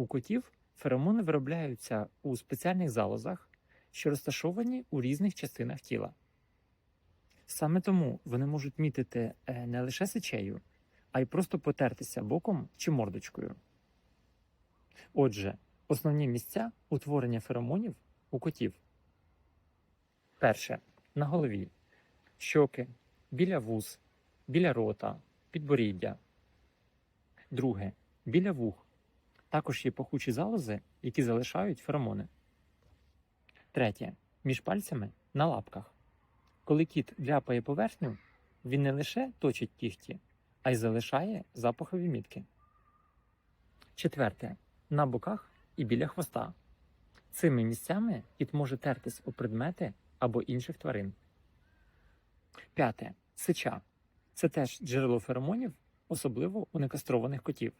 У котів феромони виробляються у спеціальних залозах, що розташовані у різних частинах тіла. Саме тому вони можуть мітити е, не лише сечею, а й просто потертися боком чи мордочкою. Отже, основні місця утворення феромонів у котів. Перше на голові, щоки, біля вуз, біля рота, підборіддя. Друге біля вух. Також є пахучі залози, які залишають феромони. Третє між пальцями на лапках. Коли кіт дряпає поверхню, він не лише точить кігті, а й залишає запахові мітки. Четверте на боках і біля хвоста. Цими місцями кіт може тертись у предмети або інших тварин. П'яте сича. Це теж джерело феромонів, особливо у некастрованих котів.